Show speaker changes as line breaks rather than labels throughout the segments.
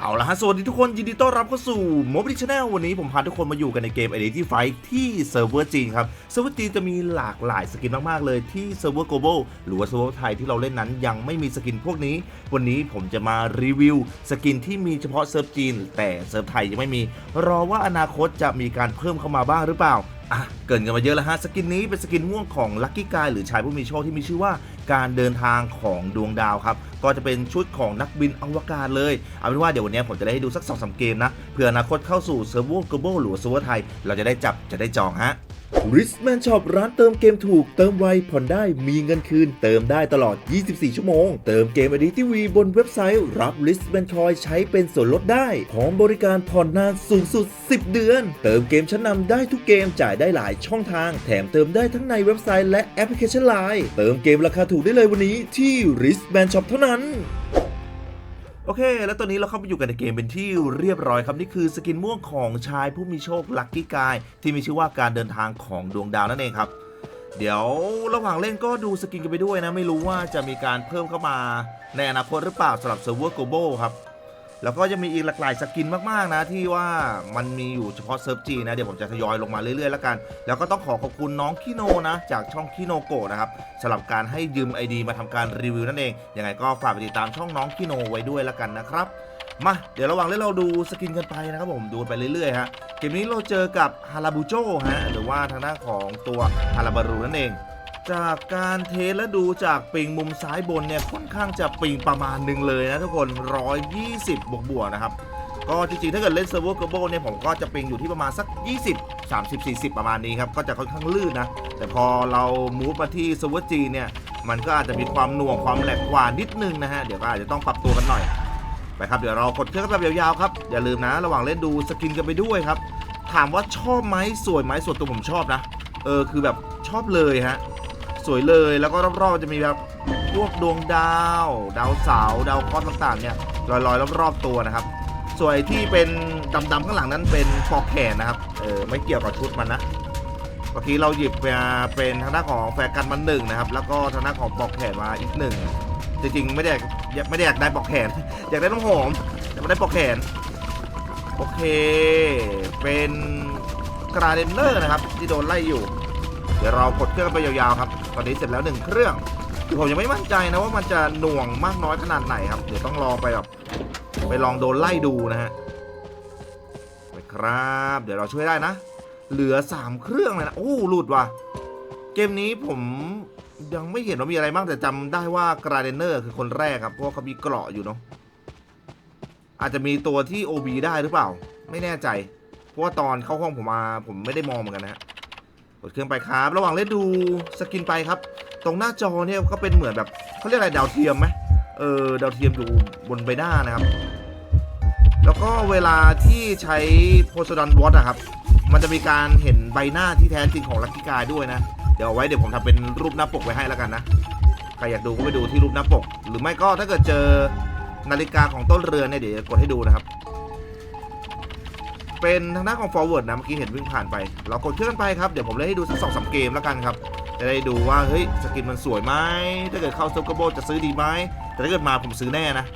เอาละฮะสวัสดีทุกคนยินดีต้อนรับเข้าสู่โมบิชแนลวันนี้ผมพาทุกคนมาอยู่กันในเกม Identity Fight ที่เซิร์ฟเวอร์จีนครับเซิร์ฟเวอร์จีนจะมีหลากหลายสกินมาก ๆ เลยที่เซิร์ฟเวอร์ global หรือว่าเซิร์ฟเวอร์ไทยที่เราเล่นนั้นยังไม่มีสกินพวกนี้ วันนี้ผมจะมารีวิวสกินที่มีเฉพาะเซิร์ฟจีน แต่เซิร์ฟไทยยังไม่มี รอว่าอนาคตจะมีการเพิ่มเข้ามาบ้างหรือเปล่า อะเกินกันมาเยอะแล้วฮะสกินนี้เป็นสกินม่วงของลัคกี้กายหรือชายผู้มีโชคที่มีชื่อว่าการเดินทางของดวงดาวครับ ก็จะเป็นชุดของนักบินอวกาศเลย เอาเป็นว่าเดี๋ยววันนี้ผมจะได้ให้ดูสักสองสาเกมนะเพื่ออนาคตเข้าสู่เซิร์ฟเวอร์เกเบิลหรือเซิร์ฟเวอร์ไทย เราจะได้จับจะได้จองฮะ r i s m a n Shop ร้านเติมเกมถูก เติมไวผ่อนได้มีเงินคืน เติมได้ตลอด 24 ชั่วโมง เติมเกม i d t v บนเว็บไซต์ รับ r i s m a n Toy ใช้เป็นส่วนลดได้ พร้อมบริการผ่อนนานสูงสุด 10 เดือน เติมเกมชั้นนำได้ทุกเกมจ่ายได้หลายช่องทาง แถมเติมได้ทั้งในเว็บไซต์และแอปพลิเคชัน Line เติมเกมราคาถูกได้เลยวันนี้ที่ r i s m a n Shop เท่านั้น โอเค แล้วตอนนี้เราเข้าไปอยู่กันในเกมเป็นที่เรียบร้อยครับ นี่คือสกินม่วงของชายผู้มีโชคลัคกี้กาย ที่มีชื่อว่าการเดินทางของดวงดาวนั่นเองครับ เดี๋ยวระหว่างเล่นก็ดูสกินกันไปด้วยนะ ไม่รู้ว่าจะมีการเพิ่มเข้ามาในอนาคตหรือเปล่าสำหรับเซิร์ฟเวอร์โกลบอลครับ แล้วก็จะมีอีกหลากหลายสกินมากๆนะที่ว่ามันมีอยู่เฉพาะเซิร์ฟจีนะ เดี๋ยวผมจะทยอยลงมาเรื่อยๆแล้วกัน แล้วก็ต้องขอขอบคุณน้องคิโนนะ จากช่องคิโนโกะนะครับสำหรับการให้ยืม ID มาทำการรีวิวนั่นเอง ยังไงก็ฝากไปติดตามช่องน้องคิโนไว้ด้วยแล้วกันนะครับ มา เดี๋ยวระหว่างเล่นเราดูสกินกันไปนะครับผมดูไปเรื่อยๆฮะเกมนี้เราเจอกับฮาราบูโจฮะหรือว่าทางด้านของตัวฮาราบารูนั่นเอง จากการเทสและดูจากปิงมุมซ้ายบนเนี่ยค่อนข้างจะปิงประมาณหนึ่งเลยนะทุกคน 120 บวกบวกนะครับ ก็จริงๆ ถ้าเกิดเล่นเซิร์ฟเวอร์ global เนี่ยผมก็จะปิงอยู่ที่ประมาณสัก 20 30 40 ประมาณนี้ครับ ก็จะค่อนข้างลื่นนะ แต่พอเรามูฟมาที่เซิร์ฟเวอร์จีเนี่ย มันก็อาจจะมีความหน่วงความแหลกกว่านิดนึงนะฮะ เดี๋ยวก็อาจจะต้องปรับตัวกันหน่อย ไปครับ เดี๋ยวเรากดเครื่องกันแบบยาวๆครับ อย่าลืมนะ ระหว่างเล่นดูสกินกันไปด้วยครับ ถามว่าชอบไหมสวยไหมส่วนตัวผมชอบนะ เออคือแบบชอบเลยฮะ สวยเลย แล้วก็รอบๆจะมีแบบพวกดวงดาว ดาวเสาดาวเคราะห์ต่างๆเนี่ยลอยๆรอบๆตัวนะครับ ส่วนที่เป็นดำๆข้างหลังนั้นเป็นปอกแขนนะครับเออไม่เกี่ยวกับชุดมันนะเมื่อกี้เราหยิบมาเป็นทางด้านของแฟร์กันมันหนึ่งนะครับ แล้วก็ทางด้านของปอกแขนมาอีกหนึ่งจริงๆไม่ได้ไม่ได้อยากได้ปอกแขน อยากได้น้ำหอมแต่ไม่ได้ปอกแขนโอเค เป็นกราเดนเนอร์นะครับ ที่โดนไล่อยู่ เดี๋ยวเรากดเครื่องไปยาวๆครับ ตอนนี้เสร็จแล้วหนึ่งเครื่องคือผมยังไม่มั่นใจนะว่ามันจะหน่วงมากน้อยขนาดไหนครับ เดี๋ยวต้องลองไปแบบไปลองโดนไล่ดูนะฮะไปครับ เดี๋ยวเราช่วยได้นะ เหลือ3เครื่องเลยนะ โอ้หลุดว่ะ เกมนี้ผมยังไม่เห็นว่ามีอะไรบ้างแต่จำได้ว่ากราเดนเนอร์คือคนแรกครับ เพราะว่าเขามีเกราะอยู่เนาะ อาจจะมีตัวที่ OB ได้หรือเปล่า ไม่แน่ใจ เพราะว่าตอนเข้าห้องผมมาผมไม่ได้มองเหมือนกันนะฮะ กดเครื่องไปครับ ระหว่างเล่นดูสกินไปครับ ตรงหน้าจอเนี่ยก็เป็นเหมือนแบบเขาเรียกอะไรดาวเทียมไหมเออดาวเทียมอยู่บนใบหน้านะครับ แล้วก็เวลาที่ใช้โพสดอนวอตอะครับ มันจะมีการเห็นใบหน้าที่แท้จริงของลักกี้กายด้วยนะ เดี๋ยวเอาไว้เดี๋ยวผมทำเป็นรูปหน้าปกไว้ให้แล้วกันนะใครอยากดูก็ไปดูที่รูปหน้าปก หรือไม่ก็ถ้าเกิดเจอนาฬิกาของต้นเรือนเนี่ยเดี๋ยวกดให้ดูนะครับ เป็นทางด้านของ forward นะเมื่อกี้เห็นวิ่งผ่านไป เรากดเคลื่อนไปครับ เดี๋ยวผมเล่นให้ดูสักสองสามเกมแล้วกันครับ จะได้ดูว่าเฮ้ยสกินมันสวยไหมถ้าเกิดเข้าซุปเปอร์โบจะซื้อดีไหมแต่ถ้าเกิดมาผมซื้อแน่นะ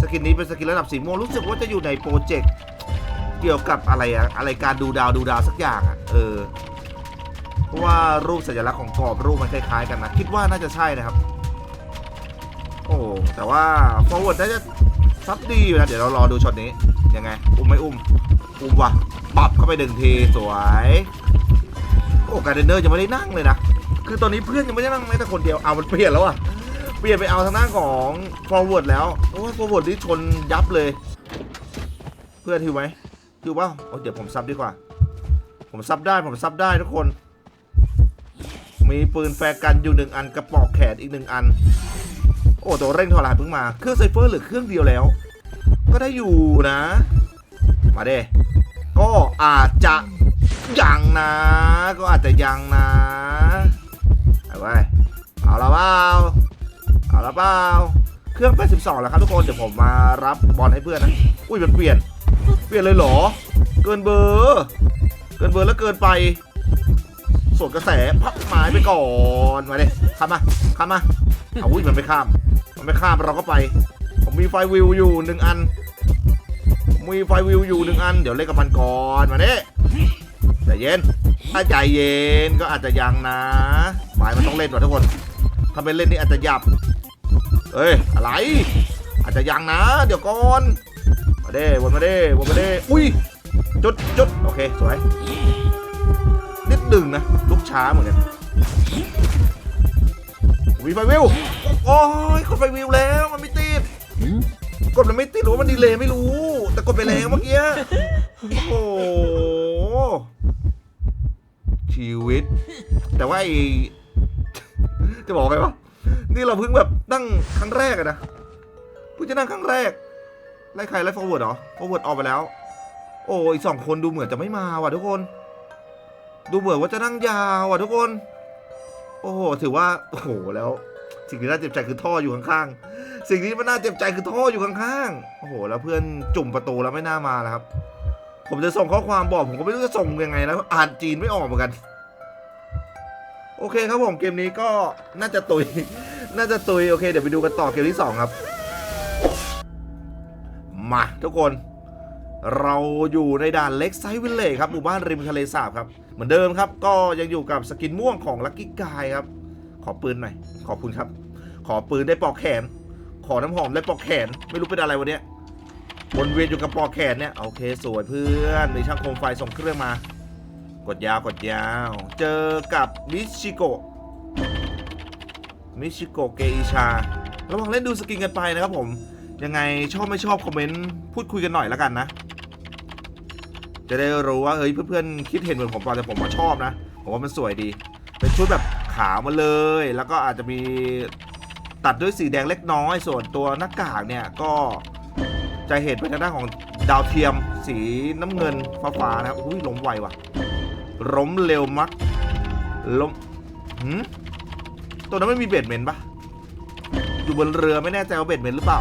สกินนี้เป็นสกินระดับสีม่วงรู้สึกว่าจะอยู่ในโปรเจกต์เกี่ยวกับอะไรอะอะไรการดูดาวดูดาวสักอย่างอะเออเพราะว่ารูปสัญลักษณ์ของกรอบรูปมันคล้ายๆกันนะคิดว่าน่าจะใช่นะครับ โอ้แต่ว่า forward น่าจะซับดีอยู่นะเดี๋ยวเรารอดูช็อตนี้ยังไงอุ้มไม่อุ้ม อุ้มว่ะปรับเข้าไปหนึ่งทีสวย โอ้การเดนเนอร์ยังไม่ได้นั่งเลยนะ คือตอนนี้เพื่อนยังไม่ได้นั่งแม้แต่คนเดียวเอามันเปลี่ยนแล้วอะเปลี่ยนไปเอาทางหน้าของ forward แล้ว โอ้ forward นี่ชนยับเลย เพื่อนทิวไหมทิวเปล่าโอ้เดี๋ยวผมซับดีกว่า ผมซับได้ผมซับได้ทุกคน มีปืนแฟร์กันอยู่หนึ่งอันกระปอกแขนอีกหนึ่งอัน โอ้ตัวเร่งทอรายเพิ่งมา เครื่องไซเฟอร์เหลือเครื่องเดียวแล้ว ก็ได้อยู่นะ มาเด้ ก็อาจจะยังนะ ก็อาจจะยังนะเอาไว้เอาละเปล่าเอาละเปล่าเครื่องเป็น12 แล้วครับทุกคน เดี๋ยวผมมารับบอลให้เพื่อนนะ อุ้ยมันเปลี่ยน เปลี่ยนเลยเหรอ เกินเบอร์ เกินเบอร์แล้วเกินไปส่วนกระแสพับหมายไปก่อน มาเด้ข้ามมาข้ามมาเอาอุ้ยมันไม่ข้าม มันไม่ข้ามเราก็ไป ผมมีไฟวิวอยู่หนึ่งอัน มีไฟวิวอยู่หนึ่งอัน เดี๋ยวเล่นกับมันก่อนมาเนี่ยใจเย็น ถ้าใจเย็นก็อาจจะยังนะหมายมันต้องเล่นว่ะทุกคน ถ้าไม่เล่นนี่อาจจะหยับเฮ้ย อะไร อาจจะยังนะ เดี๋ยวก่อน มาเด้วนมาเด้วนมาเด้อุ้ย จุดจุดโอเค สวย นิดดึงนะ ลุกช้าเหมือนกันวีไฟวิว โอ้ยกดไฟวิวแล้ว มันไม่ติด กดมันไม่ติดหรือว่ามันดีเลยไม่รู้ กดไปแล้วเมื่อกี้โอ้โหชีวิต แต่ว่าไอจะบอกไงวะนี่เราเพิ่งแบบนั่งครั้งแรกอะนะเพิ่งจะนั่งครั้งแรกไล่ใครไล่ฟอร์เวิร์ดเหรอฟอร์เวิร์ดออกไปแล้ว โอ้อีกสองคนดูเหมือนจะไม่มาว่ะทุกคน ดูเหมือนว่าจะนั่งยาวว่ะทุกคน โอ้โหถือว่าโอ้โหแล้ว สิ่งที่น่าเจ็บใจคือท่ออยู่ข้างๆ สิ่งที่มันน่าเจ็บใจคือท่ออยู่ข้างๆ โอ้โห แล้วเพื่อนจุ่มประตูแล้วไม่น่ามาแล้วครับ ผมจะส่งข้อความบอกผมก็ไม่รู้จะส่งยังไงแล้วอ่านจีนไม่ออกเหมือนกัน โอเคครับผมเกมนี้ก็น่าจะตุย น่าจะตุยโอเค เดี๋ยวไปดูกันต่อเกมที่สองครับ มาทุกคน เราอยู่ในด่านเล็กไซวิลเลจครับหมู่บ้านริมทะเลสาบครับ เหมือนเดิมครับ ก็ยังอยู่กับสกินม่วงของลักกี้กายครับ ขอปืนหน่อย ขอบคุณครับขอปืนได้ปอกแขน ขอน้ำหอมได้ปอกแขน ไม่รู้เป็นอะไรวันเนี้ยวนเวียนอยู่กับปอกแขนเนี่ย โอเคสวยเพื่อนมีช่างโคมไฟส่งเครื่องมา กดยาวกดยาว เจอกับมิชิโกะมิชิโกะเกอิชา ระหว่างเล่นดูสกินกันไปนะครับผม ยังไงชอบไม่ชอบคอมเมนต์พูดคุยกันหน่อยแล้วกันนะ จะได้รู้ว่าเฮ้ยเพื่อนๆคิดเห็นเหมือนผมเปล่าแต่ผมมาชอบนะ ผมว่ามันสวยดี เป็นชุดแบบขาวมาเลย แล้วก็อาจจะมี ตัดด้วยสีแดงเล็กน้อย ส่วนตัวหน้ากากเนี่ยก็จะเห็นเป็นทางด้านของดาวเทียมสีน้ำเงินฟ้าๆนะครับอุ้ยล้มไวว่ะล้มเร็วมักล้มหืมตัวนั้นไม่มีเบ็ดเมนปะอยู่บนเรือไม่แน่ใจว่าเบ็ดเมนหรือเปล่า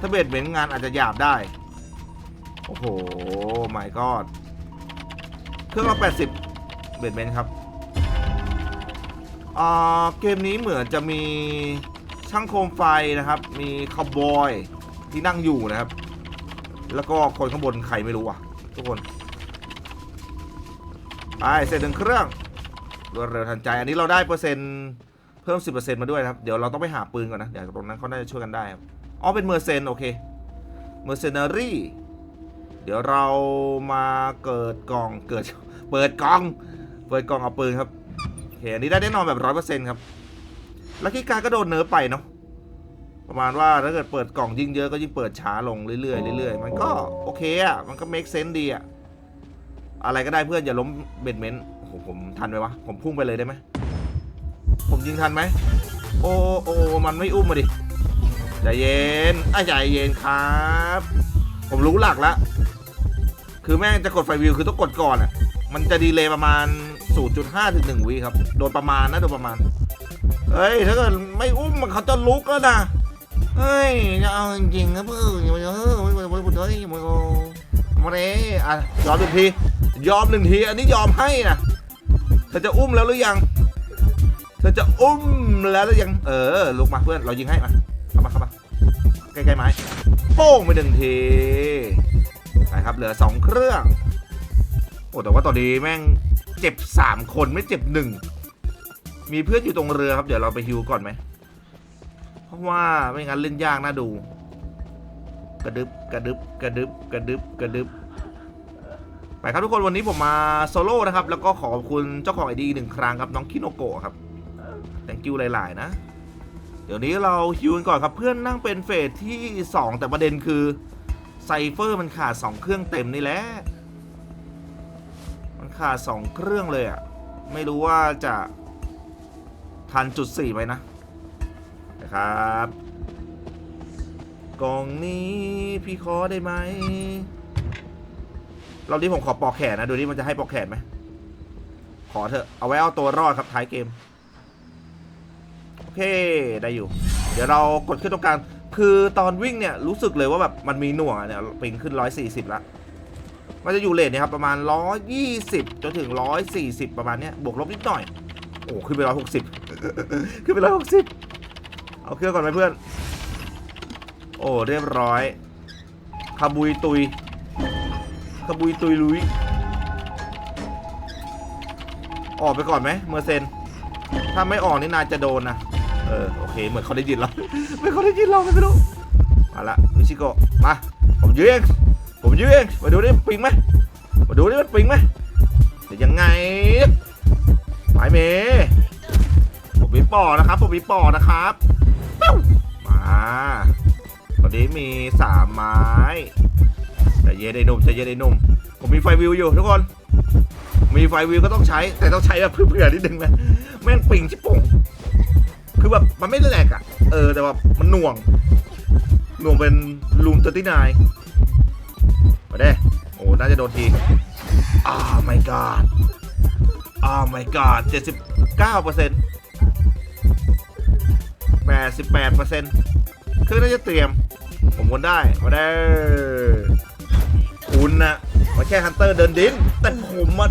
ถ้าเบ็ดเมนงานอาจจะหยาบได้ โอ้โห my god เครื่องละ80เบ็ดเมนครับอ่าเกมนี้เหมือนจะมี ช่างโคมไฟนะครับ มีคาวบอยที่นั่งอยู่นะครับ แล้วก็คนข้างบนใครไม่รู้อะ ทุกคน ไปเสร็จหนึ่งเครื่องรวดเร็วทันใจ อันนี้เราได้เปอร์เซ็นต์เพิ่ม 10%มาด้วยนะครับ เดี๋ยวเราต้องไปหาปืนก่อนนะเดี๋ยวตรงนั้นเขาน่าจะช่วยกันได้ครับอ๋อเป็นเมอร์เซนโอเคเมอร์เซนารีเดี๋ยวเรามาเกิดกล่องเกิดเปิดกล่อง เปิดกล่องเอาปืนครับโอเคอันนี้ได้แน่นอนแบบร้อยเปอร์เซ็นต์ครับ ลักกี้การก็โดนเนิร์ฟไปเนาะประมาณว่าถ้าเกิดเปิดกล่องยิ่งเยอะก็ยิ่งเปิดช้าลงเรื่อยๆเรื่อยๆมันก็โอเคอะมันก็ make sense ดีอะอะไรก็ได้เพื่อนอย่าล้มเบนเมนต์โอ้โหผมทันไหมวะผมพุ่งไปเลยได้ไหมผมยิงทันไหมโอ้โอ้มันไม่อุ้มมาดิใจเย็นอะใจเย็นครับ ผมรู้หลักแล้วคือแม่งจะกดไฟวิวคือต้องกดก่อนอะมันจะดีเลย์ประมาณ 0.5ถึง1วิครับ โดนประมาณนะโดนประมาณ เฮ้ยถ้าเกิดไม่อุ้มมันเขาจะลุกแล้วนะเฮ้ยจะเอาจริงๆนะเพื่อนเฮ้ยมันมันมันเฮ้ยมันมาเลยอะยอมหนึ่งทียอมหนึ่งทีอันนี้ยอมให้นะเธอจะอุ้มแล้วหรือยังเธอจะอุ้มแล้วหรือยังเออลุกมาเพื่อนเรายิงให้มาเข้ามาเข้ามาใกล้ๆไม้โป้งไปหนึ่งทีไปครับเหลือสองเครื่องโอ้แต่ว่าตอนนี้แม่งเจ็บสามคนไม่เจ็บหนึ่ง มีเพื่อนอยู่ตรงเรือครับเดี๋ยวเราไปฮิวก่อนไหมเพราะว่าไม่งั้นเล่นยากน่าดู กระดึบกระดึบกระดึบกระดึบกระดึบไปครับทุกคนวันนี้ผมมาโซโล่นะครับ แล้วก็ขอบคุณเจ้าของไอดีหนึ่งครั้งครับน้องคิโนโกะครับ thank you หลาย ๆ นะ เดี๋ยวนี้เราฮิวกันก่อนครับเพื่อนนั่งเป็นเฟสที่ 2 แต่ประเด็นคือไซเฟอร์มันขาด 2 เครื่องเต็มนี่แหละมันขาด 2 เครื่องเลยอะ่ะไม่รู้ว่าจะ ทันจุด4ไหมนะนะครับกล่องนี้พี่ขอได้ไหมเราที่ผมขอปอกแขนนะ ดูนี่มันจะให้ปอกแขนไหม ขอเถอะ เอาไว้เอาตัวรอดครับท้ายเกม โอเค ได้อยู่ เดี๋ยวเรากดขึ้นตรงกลาง คือตอนวิ่งเนี่ย รู้สึกเลยว่าแบบมันมีหน่วงเนี่ยปิงขึ้น 140ละมันจะอยู่เลทเนี่ยครับ ประมาณ 120 จนถึง 140 ประมาณเนี้ย บวกลบนิดหน่อย โอ้ ขึ้นไป 160 ขึ้นไป160เอาเครื่องก่อนไหมเพื่อน โอ้เรียบร้อยคาบุยตุยขบุยตุยลุย ออกไปก่อนไหมเมอร์เซน ถ้าไม่ออกนี่นายจะโดนนะ เออโอเคเหมือนเขาได้ยินเราเหมือนเขาได้ยินเราไม่รู้มาละมิชิโกะมา ผมยืนเองผมยืนเองมาดูดิมันปิงไหมมาดูดิมันปิงไหมเดี๋ยวยังไงหมายเมย์ ปอนะครับผมมีปอนะครับมาตอนนี้มีสามไม้ใจเย็นไอ้นุ่มใจเย็นไอ้นุ่มผมมีไฟวิวอยู่ทุกคน มีไฟวิวก็ต้องใช้ แต่ต้องใช้แบบเผื่อๆนิดนึงนะแม่งปิงชิบป่งคือแบบมันไม่ได้แหลกอะเออแต่ว่ามันหน่วง หน่วงเป็นลูมเตอร์ตี้นายมาเด้โอ้น่าจะโดนทีอ้า my god อ้า my god 79เปอร์เซ็นต์ 88เปอร์เซ็นต์คือน่าจะเตรียม ผมวนได้มาได้ คุณนะมาแค่ฮันเตอร์เดินดิน แต่ผมมา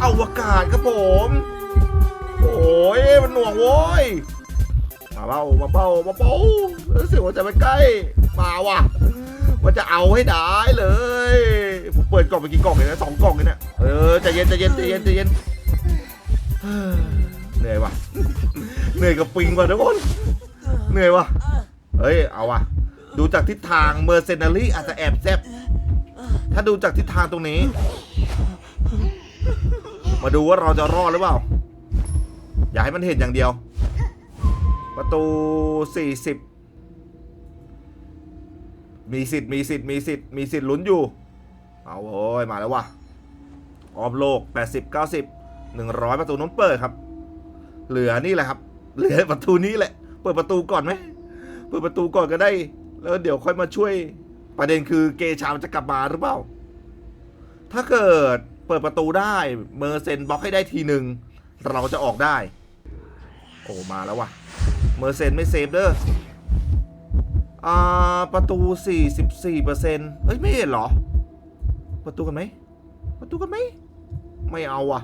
เอาอากาศครับผม โอ้ยมันหน่วงโว้ย มาเบ้ามาเบ้ามาเบ้ารู้สึกว่าจะไปใกล้ มาว่ะมันจะเอาให้ได้เลย ผมเปิดกล่องไปกี่กล่องเลยนะสองกล่องเลยเนี่ยเออใจเย็นใจเย็นใจเย็นใจเย็นเฮ้ยเหนื่อยว่ะ เหนื่อยกับปิงว่ะทุกคน เหนื่อยวะเฮ้ย เอาวะดูจากทิศทางเมอร์เซนารีอาจจะแอบแซบถ้าดูจากทิศทางตรงนี้ มาดูว่าเราจะรอดหรือเปล่า อย่าให้มันเห็นอย่างเดียว ประตู 40 มีสิทธิ์มีสิทธิ์มีสิทธิ์มีสิทธิ์ลุ้นอยู่ เอาโว้ยมาแล้ววะออฟโลก 80 90 100 ประตูน้นเปิดครับ เหลือนี่แหละครับ เหลือประตูนี้แหละ เปิดประตูก่อนไหมเปิดประตูก่อนก็ได้ แล้วเดี๋ยวค่อยมาช่วย ประเด็นคือเกชามจะกลับมาหรือเปล่า ถ้าเกิดเปิดประตูได้ เมอร์เซนบล็อกให้ได้ทีหนึ่งเราจะออกได้ โอ้มาแล้วว่ะ เมอร์เซนไม่เซฟเด้ออ่าประตู 44เปอร์เซ็นต์เฮ้ยไม่เห็นเหรอ ประตูกันไหมประตูกันไหมไม่เอาว่ะ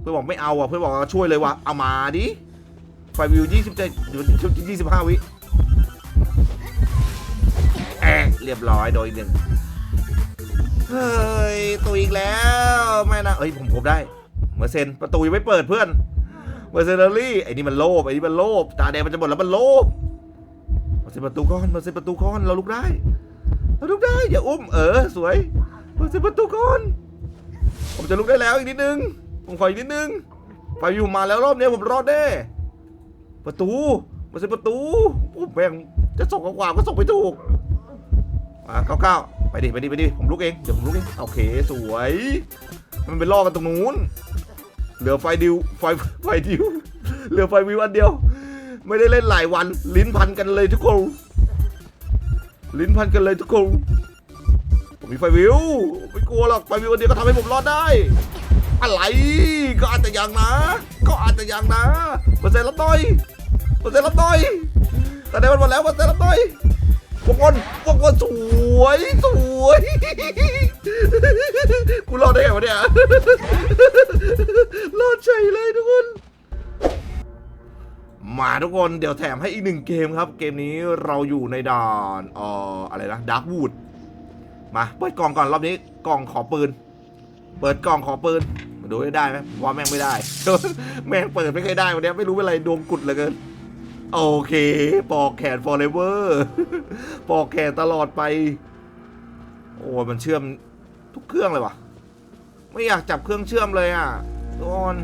เพื่อนบอกไม่เอาอะ เพื่อนบอกช่วยเลยว่ะเอามาดิ ไฟวิว27อยู่25วิแอะเรียบร้อยโดยหนึ่งเฮ้ยตัวอีกแล้วแม่นะเอ้ยผมผมได้เมอร์เซนประตูยังไม่เปิดเพื่อนเมอร์เซนารี่ไอ้นี่มันโลภไอ้นี่มันโลภตาแดงมันจะหมดแล้วมันโลภมาเซนประตูก้อนมาเซนประตูก้อนเราลุกได้เราลุกได้อย่าอุ้มเออสวยมาเซนประตูก้อนผมจะลุกได้แล้วอีกนิดนึงผมขออีกนิดนึงไฟอยู่มาแล้วรอบนี้ผมรอดแน่ ประตูมาเซนประตูโอ้แม่งจะส่งข้อความก็ส่งไปถูกมาเก้าเก้าไปดิไปดิไปดิผมลุกเองเดี๋ยวผมลุกเองโอเคสวย มันไปล่อกันตรงนู้นเหลือไฟดิวไฟไฟดิวเหลือไฟวิวอันเดียว ไม่ได้เล่นหลายวัน ลิ้นพันกันเลยทุกคนลิ้นพันกันเลยทุกคนผมมีไฟวิวไม่กลัวหรอกไฟวิวอันเดียวก็ทำให้ผมรอดได้ อะไรก็อาจจะยังนะ ก็อาจจะยังนะเปอร์เซ็นต์ละต้อย เปอร์เซ็นต์ละต้อยแต่ได้มันหมดแล้วเปอร์เซ็นต์ละต้อยพวกคนพวกคนสวยสวยกูรอดได้ไงวะเนี่ยรอดใจเลยทุกคนมาทุกคนเดี๋ยวแถมให้อีกหนึ่งเกมครับ เกมนี้เราอยู่ในด่านเอ่ออะไรนะดาร์กวูดมาเปิดกล่องก่อนรอบนี้กล่องขอปืน เปิดกล่องขอปืนมาดูได้ได้ไหมว่าแม่งไม่ได้ แม่งเปิดไม่เคยได้วันนี้ไม่รู้เป็นไรดวงกุดเหลือเกิน โอเค ปอกแขน forever ปอกแขนตลอดไป โอ้ยมันเชื่อมทุกเครื่องเลยวะไม่อยากจับเครื่องเชื่อมเลยอะทุกคน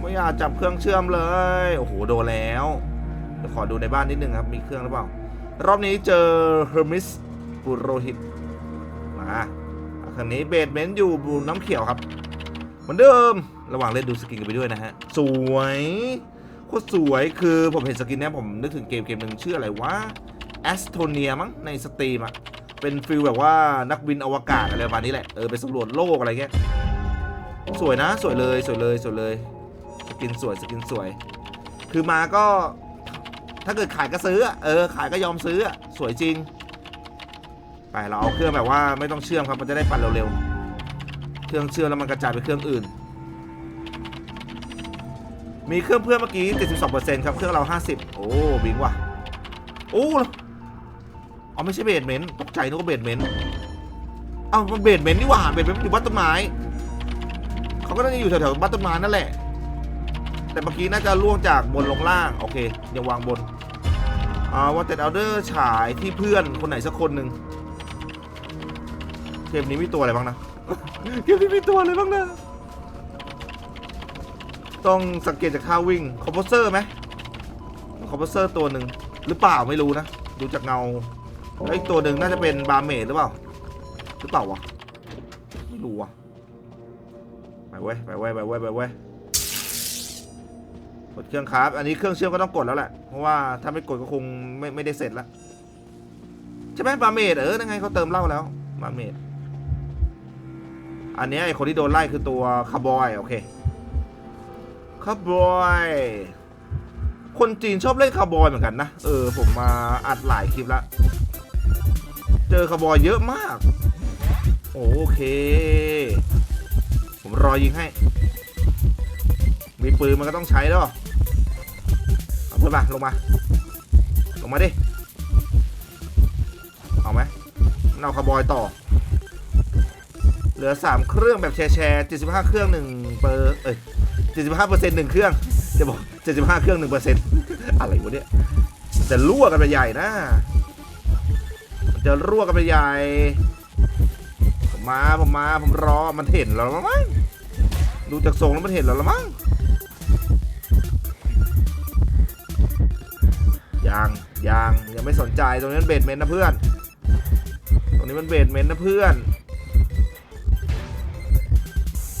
ไม่อยากจับเครื่องเชื่อมเลย โอ้โห โดนแล้วเดี๋ยวขอดูในบ้านนิดนึงครับ มีเครื่องหรือเปล่า รอบนี้เจอเฮอร์มิสปุโรหิต มาคันนี้เบสเมนต์อยู่บูน้ำเขียวครับ เหมือนเดิม ระหว่างเล่นดูสกินกันไปด้วยนะฮะ สวย โคตรสวยคือผมเห็นสกินเนี้ยผมนึกถึงเกมเกมหนึ่งชื่ออะไรวะแอสโทเนียมั้งในสตรีมอะเป็นฟิลแบบว่านักบินอวกาศอะไรประมาณนี้แหละเออไปสำรวจโลกอะไรเงี้ยสวยนะสวยเลยสวยเลยสวยเลยสกินสวยสกินสวย คือมาก็ถ้าเกิดขายก็ซื้อเออขายก็ยอมซื้อสวยจริง ไปเราเอาเครื่องแบบว่าไม่ต้องเชื่อมครับมันจะได้ปั่นเร็วๆเครื่องเชื่อมแล้วมันกระจายไปเครื่องอื่น มีเครื่องเพื่อนเมื่อกี้ 72%ครับ เครื่องเรา 50 โอ้บิงว่ะ โอ้อ๋อไม่ใช่เบสเมนต์ตกใจนึกว่าเบสเมนต์เอ้ามันเบสเมนต์นี่หว่าเบสเมนต์มันอยู่บ้านต้นไม้เขาก็น่าจะอยู่แถวๆบ้านต้นไม้นั่นแหละ แต่เมื่อกี้น่าจะล่วงจากบนลงล่าง โอเคเดี๋ยวางบนอ่าวันเต็ดเอาเดอร์ฉายที่เพื่อนคนไหนสักคนหนึ่งเกมนี้มีตัวอะไรบ้างนะเกมนี้มีตัวอะไรบ้างนะ ต้องสังเกตจากท่าวิ่งคอมโพเซอร์ไหมคอมโพเซอร์ตัวหนึ่งหรือเปล่าไม่รู้นะ ดูจากเงาแล้วอีกตัวหนึ่งน่าจะเป็นบาเมดหรือเปล่า หรือเปล่าวะไม่รู้วะไปเว้ยไปเว้ยไปเว้ยไปเว้ยกดเครื่องครับ อันนี้เครื่องเชื่อมก็ต้องกดแล้วแหละ เพราะว่าถ้าไม่กดก็คงไม่ไม่ได้เสร็จแล้วใช่ไหมบาเมดเออยังไงเขาเติมเหล้าแล้วบาเมดอันนี้ไอคนที่โดนไล่คือตัวคาร์บอยโอเค คาร์บอยคนจีนชอบเล่นคาร์บอยเหมือนกันนะ เออ ผมมาอัดหลายคลิปแล้วเจอคาร์บอยเยอะมาก โอเค ผมรอยิงให้ มีปืนมันก็ต้องใช้แล้วเอาเพื่อนมาลงมา ลงมาดิ เอาไหมเอาคาร์บอยต่อ เหลือ 3 เครื่องแบบแชร์แชร์75 เครื่องหนึ่งเปอร์ เอ้ย 75เปอร์เซ็นต์หนึ่งเครื่องจะบอก75 เครื่องหนึ่งเปอร์เซ็นต์อะไรวะเนี่ยจะรั่วกันไปใหญ่นะมันจะรั่วกันไปใหญ่ผมมาผมมาผมรอมันเห็นเราแล้วมั้งดูจากทรงแล้วมันเห็นเราแล้วมั้งยังยังยังไม่สนใจตรงนี้มันเบสเมนนะเพื่อน ตรงนี้มันเบสเมนนะเพื่อน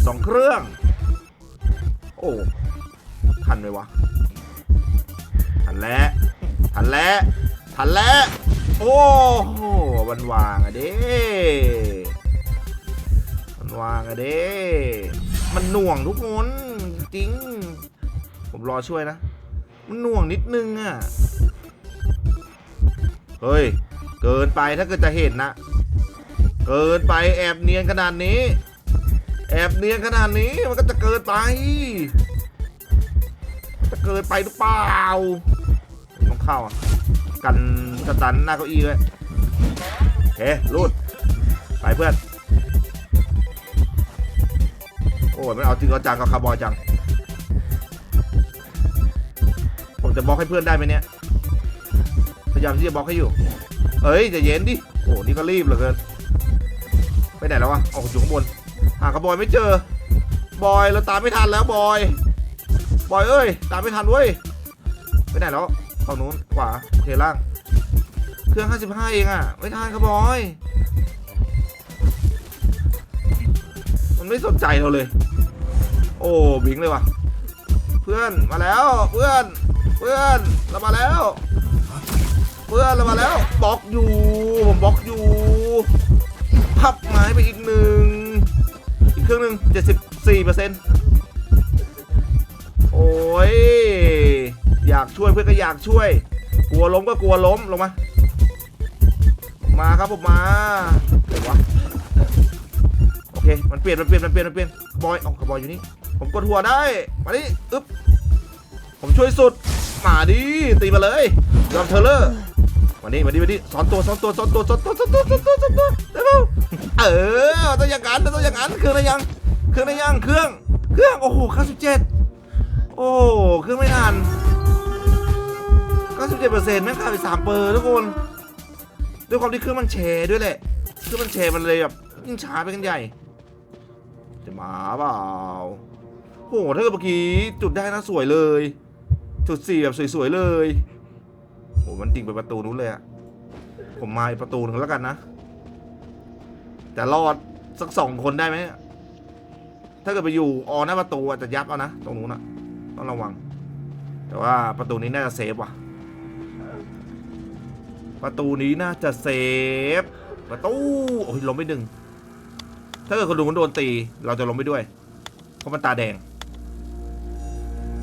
สองเครื่อง โอ้ทันไหมวะทันแล้วทันแล้วทันแล้วโอ้โหมันวางอะเด้มันวางอะเด้มันหน่วงทุกคนจริง ผมรอช่วยนะ มันหน่วงนิดนึงอะเฮ้ย เกินไปถ้าเกิดจะเห็นนะ เกินไปแอบเนียนขนาดนี้ แอบเนียนขนาดนี้มันก็จะเกินไป จะเกินไปหรือเปล่าต้องเข้าอะกันสตันหน้าเก้าอี้ไว้โอเครูดไปเพื่อน โอ้ยมันเอาจริงเอาจังกับคาร์บอยจัง ผมจะบล็อกให้เพื่อนได้ไหมเนี่ย พยายามที่จะบล็อกให้อยู่ เอ้ยจะเย็นดิ โอ้นี่ก็รีบเหลือเกิน ไปไหนแล้ววะออกอยู่ข้างบน หากระบอยไม่เจอ บอยเราตามไม่ทันแล้วบอย บอยเอ้ย ตามไม่ทันเว้ยไปไหนแล้วฝั่งนู้นขวาเทล่าง เครื่อง 55 เองอะ ไม่ทันครับบอย มันไม่สนใจเราเลย โอ้บิงเลยว่ะ เพื่อนมาแล้วเพื่อนเพื่อนเรามาแล้ว เพื่อนเรามาแล้วบล็อกอยู่ผมบล็อกอยู่พับไม้ไปอีกหนึ่ง ครื่งหนึ่ง74เปอร์เซ็นต์โอ้ย อยากช่วยเพื่อนก็อยากช่วย กลัวล้มก็กลัวล้มลงมา มาครับผมมาเดี๋ยววะโอเค มันเปลี่ยน มันเปลี่ยน มันเปลี่ยน มันเปลี่ยน บอยเอากระบอยอยู่นี่ ผมกดหัวได้ มาดิ อึ๊บ ผมช่วยสุด มาดิ ตีมาเลยยอมเทเลอร์ มาดิมาดิมาดิสอนตัวสอนตัวสอนตัวสอนตัวสอนตัวสอนตัวสอนตัวเร็วเออต้องอย่างนั้นต้องอย่างนั้นเครื่องอะไรยังเครื่องอะไรยังเครื่องเครื่องโอ้โห97โอ้เครื่องไม่ทัน97เปอร์เซ็นต์แม่งขาดไป3เปอร์ทุกคนด้วยความที่เครื่องมันแชร์ด้วยแหละเครื่องมันแชร์มันเลยแบบยิ่งช้าไปกันใหญ่จะมาเปล่าโอ้โหถ้าเกิดเมื่อกี้จุดได้นะสวยเลย จุดสี่แบบสวยๆเลย โอ้มันดิ่งไปประตูนู้นเลยอะผมมาอีกประตูหนึ่งแล้วกันนะแต่รอดสักสองคนได้ไหมถ้าเกิดไปอยู่ออหน้าประตูอาจจะยับเอานะตรงนู้นอะต้องระวัง แต่ว่าประตูนี้น่าจะเซฟว่ะ ประตูนี้น่าจะเซฟประตูโอ้ยล้มไปหนึ่งถ้าเกิดคนดูมันโดนตี เราจะล้มไปด้วยเพราะมันตาแดง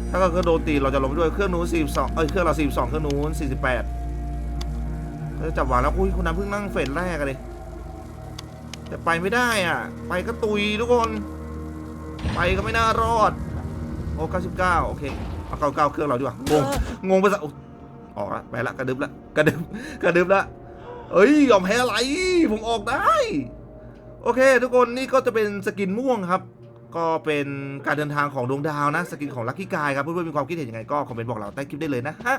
ถ้าเกิดเขาโดนตีเราจะล้มด้วยเครื่องนู้น42เอ้ยเครื่องเรา42เครื่องนู้น48เราจะจับหวางแล้วอุ้ยคุณน้ำเพิ่งนั่งเฟสแรกเลยแต่ไปไม่ได้อะ ไปก็ตุยทุกคน ไปก็ไม่น่ารอด โอ้99 โอเค เอาเก้าเก้าเครื่องเราดีกว่า งง งงไปซะอุ๊ยออกละไปละกระดึบละกระดึบกระดึบละเอ้ยยอมแพ้อะไร ผมออกได้ โอเค ทุกคนนี่ก็จะเป็นสกินม่วงครับ ก็เป็นการเดินทางของดวงดาวนะ สกินของลัคกี้กายครับเพื่อนๆมีความคิดเห็นยังไงก็คอมเมนต์บอกเราใต้คลิปได้เลยนะฮะ